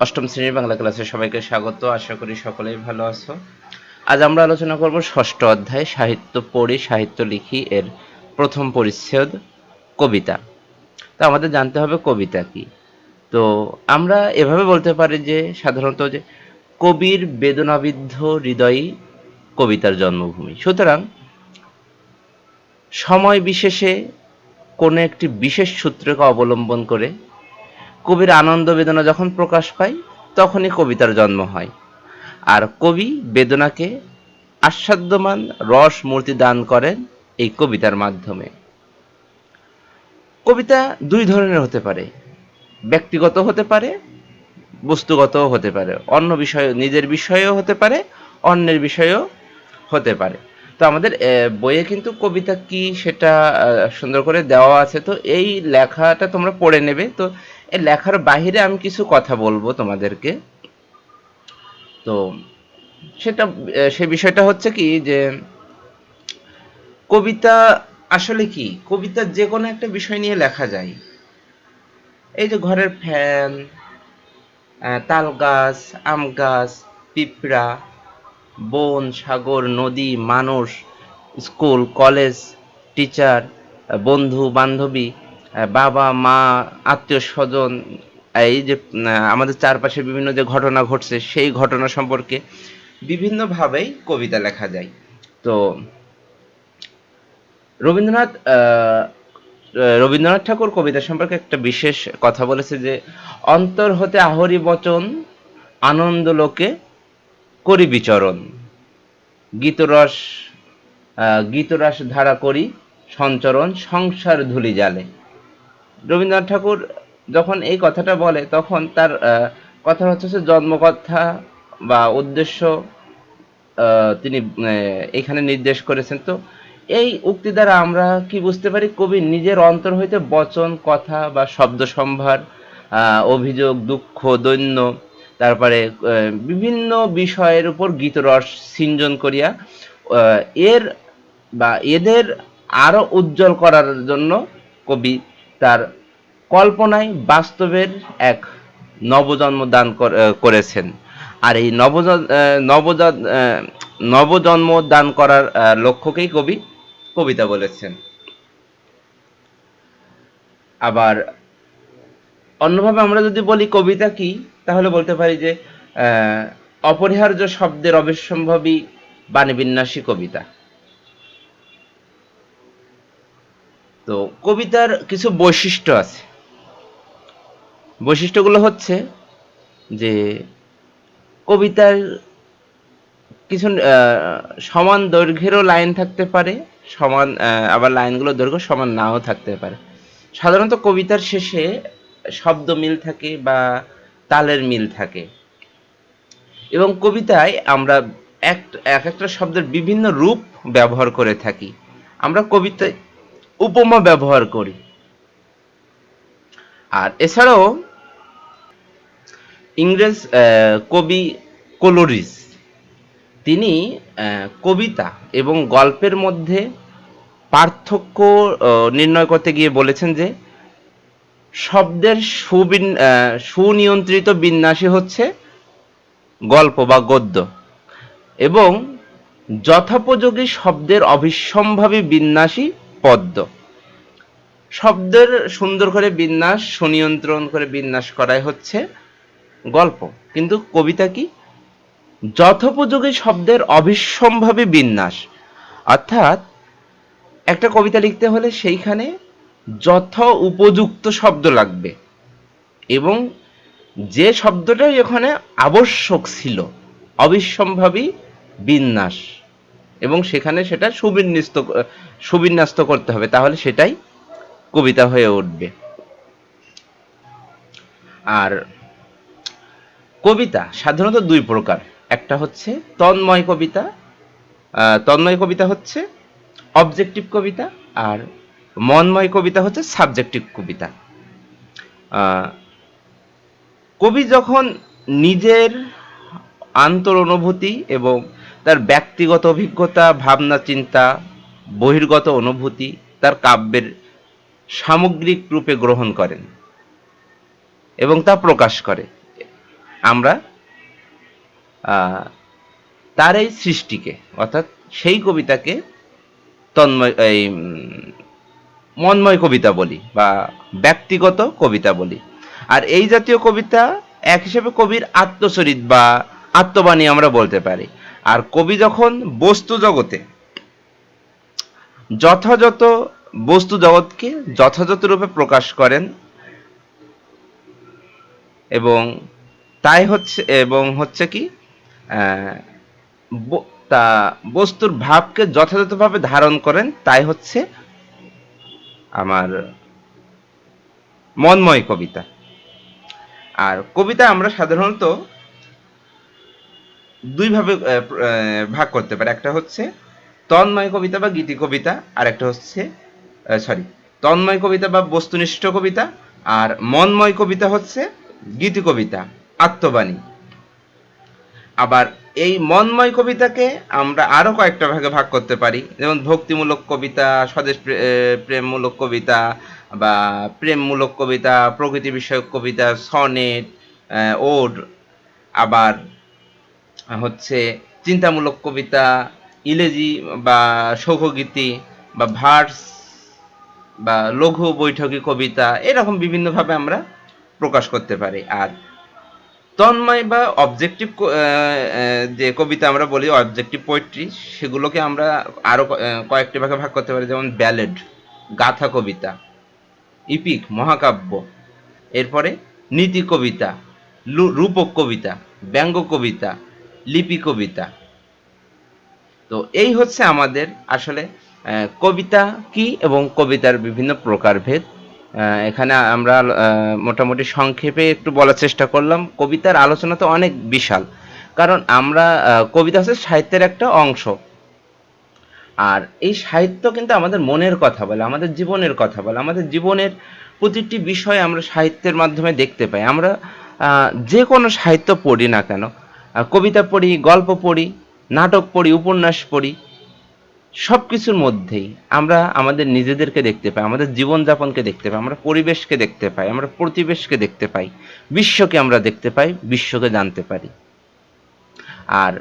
অষ্টম শ্রেণির বাংলা ক্লাসে সবাইকে স্বাগত। আশা করি সকলেই ভালো আছো। আজ আমরা আলোচনা করব ষষ্ঠ অধ্যায় সাহিত্য পড়ি, সাহিত্য লিখি এর প্রথম পরিচ্ছেদ, কবিতা। তো আমাদের জানতে হবে কবিতা কি। তো আমরা এভাবে বলতে পারি যে, সাধারণত যে কবির বেদনাবিদ্ধ হৃদয়ই কবিতার জন্মভূমি। সুতরাং সময় বিশেষে কোনো একটি বিশেষ সূত্রকে অবলম্বন করে কবির আনন্দ বেদনা যখন প্রকাশ পায় তখনই কবিতার জন্ম হয়। আর কবি বেদনাকে আস্বাদ্যমান রস মূর্তি দান করেন এই কবিতার মাধ্যমে। কবিতা দুই ধরনের হতে পারে। ব্যক্তিগত হতে পারে, বস্তুগতও হতে পারে। অন্য বিষয় নিজের বিষয়েও হতে পারে, অন্যের বিষয়েও হতে পারে। তো আমাদের বইয়ে কিন্তু কবিতা কি সেটা সুন্দর করে দেওয়া আছে। তো এই লেখাটা তোমরা পড়ে নেবে। তো এই লেখার বাহিরে আমি কিছু কথা বলব তোমাদেরকে। তো সেটা সে বিষয়টা হচ্ছে কি যে, কবিতা আসলে কি? কবিতা যে কোনো একটা বিষয় নিয়ে লেখা যায়। এই যে ঘরের ফ্যান তাল গাছ আম গাছ, পিঁপড়া, বন, সাগর, নদী, মানুষ, স্কুল, কলেজ, টিচার, বন্ধু, বান্ধবী বাবা, মা, আত্মীয় স্বজন, এই যে আমাদের চারপাশে বিভিন্ন যে ঘটনা ঘটছে, সেই ঘটনা সম্পর্কে বিভিন্নভাবেই কবিতা লেখা যায়। তো, রবীন্দ্রনাথ রবীন্দ্রনাথ ঠাকুর কবিতা সম্পর্কে একটা বিশেষ কথা বলেছে যে, অন্তর হতে আহরি বচন, আনন্দ লোকে করি বিচরণ। গীতরস গীতরস ধারা করি, সঞ্চরণ, সংসার ধুলি জালে। রবীন্দ্রনাথ ঠাকুর যখন এই কথাটা বলে, তখন তার কথা হচ্ছে যে জন্মকথা বা উদ্দেশ্য তিনি এখানে নির্দেশ করেছেন। তো এই উক্তি দ্বারা আমরা কি বুঝতে পারি, কবি নিজের অন্তর হইতে বচন, কথা বা শব্দ সম্ভার অভিযোগ, দুঃখ, দৈন্য, তারপরে বিভিন্ন বিষয়ের উপর গীতরস সিঞ্জন করিয়া এর বা এদের আরও উজ্জ্বল করার জন্য কবি তার কল্পনায় বাস্তবের এক নবজন্ম দান করেছেন। আর এই আহ, নবজন্ম দান করার লক্ষ্যকেই কবি কবিতা বলেছেন। আবার অন্যভাবে আমরা যদি বলি কবিতা কি তাহলে বলতে পারি যে অপরিহার্য শব্দের অবিসম্ভাবী বাণী বিন্যাসী কবিতা। তো কবিতার কিছু বৈশিষ্ট্য আছে। বৈশিষ্ট্যগুলো হচ্ছে যে কবিতার কিছু সমান দৈর্ঘ্যেরও লাইন থাকতে পারে, সমান আবার লাইনগুলোর দৈর্ঘ্য সমান নাও থাকতে পারে। সাধারণত কবিতার শেষে শব্দ মিল থাকে বা তালের মিল থাকে। এবং কবিতায় আমরা এক এক একটা শব্দের বিভিন্ন রূপ ব্যবহার করে থাকি। আমরা কবিতায় উপমা ব্যবহার করি। আর এছাড়াও ইংরেজ কবি কোলোরিস। তিনি কবিতা এবং গল্পের মধ্যে পার্থক্য নির্ণয় করতে গিয়ে বলেছেন যে, শব্দের সুবিন সুনিয়ন্ত্রিত বিন্যাসই হচ্ছে গল্প বা গদ্য এবং যথোপযোগী শব্দের অবিসম্ভাবী বিন্যাসই পদ্য। শব্দের সুন্দর করে বিন্যাস, সুনিয়ন্ত্রণ করে বিন্যাস করাই হচ্ছে গল্প। কিন্তু কবিতা কি? যথোপযোগী শব্দের অবিসম্ভাবী বিন্যাস। অর্থাৎ একটা কবিতা লিখতে হলে সেইখানে যথ উপযুক্ত শব্দ লাগবে। এবং যে শব্দটাই ওখানে আবশ্যক ছিল, অবিসম্ভাবী বিন্যাস। এবং সেখানে সেটা সুবিন্যস্ত সুবিন্যস্ত করতে হবে, তাহলে সেটাই কবিতা হয়ে উঠবে। আর কবিতা সাধারণত দুই প্রকার। একটা হচ্ছে তন্ময় কবিতা তন্ময় কবিতা হচ্ছে অবজেক্টিভ কবিতা আর মনময় কবিতা হচ্ছে সাবজেক্টিভ কবিতা। কবি যখন নিজের আন্তর অনুভূতি এবং তার ব্যক্তিগত অভিজ্ঞতা, ভাবনা, চিন্তা, বহির্গত অনুভূতি, তার কাব্যের সামগ্রিক রূপে গ্রহণ করেন এবং তা প্রকাশ করে। আমরা তার এই সৃষ্টিকে, অর্থাৎ সেই কবিতাকে তন্ময়, এই মনময় কবিতা বলি বা ব্যক্তিগত কবিতা বলি। আর এই জাতীয় কবিতা এক হিসেবে কবির আত্মচরিত বা আত্মবাণী আমরা বলতে পারি। আর কবি যখন বস্তু জগতে, যথাযথ বস্তু জগৎকে যথাযথ রূপে প্রকাশ করেন এবং তাই হচ্ছে এবং হচ্ছে কি তা বস্তুর ভাবকে যথাযথভাবে ধারণ করেন তাই হচ্ছে আমার মনময় কবিতা। আর কবিতা আমরা সাধারণত দুই ভাবে আহ, প্র- আহ, ভাগ করতে পারি। একটা হচ্ছে তন্ময় কবিতা বা গীতি কবিতা আর একটা হচ্ছে সরি তন্ময় কবিতা বা বস্তুনিষ্ঠ কবিতা আর মনময় কবিতা হচ্ছে গীতি কবিতা। আত্মবাণী। আবার এই মনময় কবিতাকে আমরা আরও কয়েকটা ভাগে ভাগ করতে পারি। যেমন ভক্তিমূলক কবিতা, স্বদেশ প্রে- প্রেমমূলক কবিতা বা প্রেমমূলক কবিতা, প্রকৃতি বিষয়ক কবিতা, সনেট ওড। আবার হচ্ছে চিন্তামূলক কবিতা, ইলেজি বা শোকগীতি বা ভার্স বা লঘু বৈঠকী কবিতা, এরকম বিভিন্নভাবে আমরা প্রকাশ করতে পারি। আর তন্ময় বা অবজেক্টিভ যে কবিতা আমরা বলি অবজেক্টিভ পোয়েট্রি সেগুলোকে আমরা আরও ক- আহ, কয়েকটি ভাগে ভাগ করতে পারি যেমন ব্যালেড গাথা কবিতা ইপিক মহাকাব্য এরপরে নীতি কবিতা রূপক কবিতা ব্যঙ্গ কবিতা লিপি কবিতা। তো এই হচ্ছে আমাদের আসলে কবিতা কি এবং কবিতার বিভিন্ন প্রকারভেদ। এখানে আমরা মোটামুটি সংক্ষেপে একটু বলার চেষ্টা করলাম। কবিতার আলোচনা তো অনেক বিশাল। কারণ আমরা কবিতা হচ্ছে সাহিত্যের একটা অংশ। আর এই সাহিত্য কিন্তু আমাদের মনের কথা বলে, আমাদের জীবনের কথা বলে। আমাদের জীবনের প্রতিটি বিষয় আমরা সাহিত্যের মাধ্যমে দেখতে পাই। আমরা যে কোনো সাহিত্য পড়ি না কেন। কবিতা পড়ি, গল্প পড়ি, নাটক পড়ি, উপন্যাস পড়ি। সব কিছুর মধ্যেই আমরা আমাদের নিজেদেরকে দেখতে পাই, আমাদের জীবনযাপনকে দেখতে পাই, আমরা পরিবেশকে দেখতে পাই, আমরা প্রতিবেশকে দেখতে পাই, বিশ্বকে আমরা দেখতে পাই, বিশ্বকে জানতে পারি। আর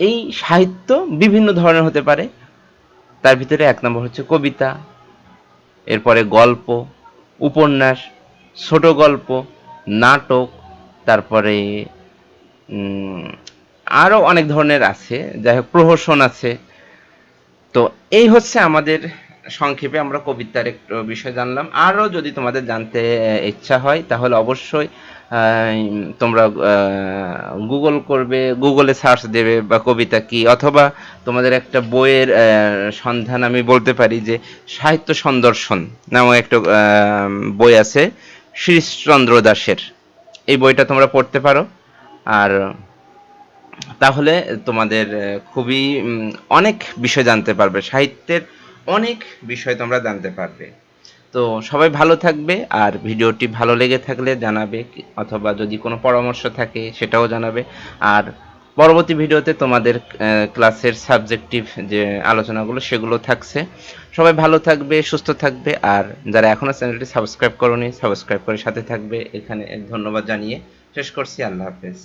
এই সাহিত্য বিভিন্ন ধরনের হতে পারে। তার ভিতরে এক নম্বর হচ্ছে কবিতা, এরপরে গল্প, উপন্যাস, ছোট গল্প, নাটক, তারপরে আরও অনেক ধরনের আছে। যাই হোক, প্রহসন আছে তো এই হচ্ছে আমাদের সংক্ষেপে আমরা কবিতার একটু বিষয় জানলাম। আরও যদি তোমাদের জানতে ইচ্ছা হয়, তাহলে অবশ্যই তোমরা গুগল করবে গুগলে সার্চ দেবে বা কবিতা কি, অথবা তোমাদের একটা বইয়ের সন্ধান আমি বলতে পারি যে সাহিত্য সন্দর্শন নামক একটা বই আছে শ্রীশচন্দ্র দাসের এই বইটা তোমরা পড়তে পারো। আর তাহলে তোমাদের খুবই অনেক বিষয় জানতে পারবে, সাহিত্যের অনেক বিষয় তোমরা জানতে পারবে। তো সবাই ভালো থাকবে, আর ভিডিওটি ভালো লেগে থাকলে জানাবে অথবা যদি কোনো পরামর্শ থাকে সেটাও জানাবে। আর পরবর্তী ভিডিওতে তোমাদের ক্লাসের সাবজেক্টিভ যে আলোচনাগুলো সেগুলো থাকছে। সবাই ভালো থাকবে, সুস্থ থাকবে, আর যারা এখনও চ্যানেলটি সাবস্ক্রাইব করোনি, সাবস্ক্রাইব করে সাথে থাকবে। এখানে ধন্যবাদ জানিয়ে শেষ করছি। আল্লাহ হাফেজ।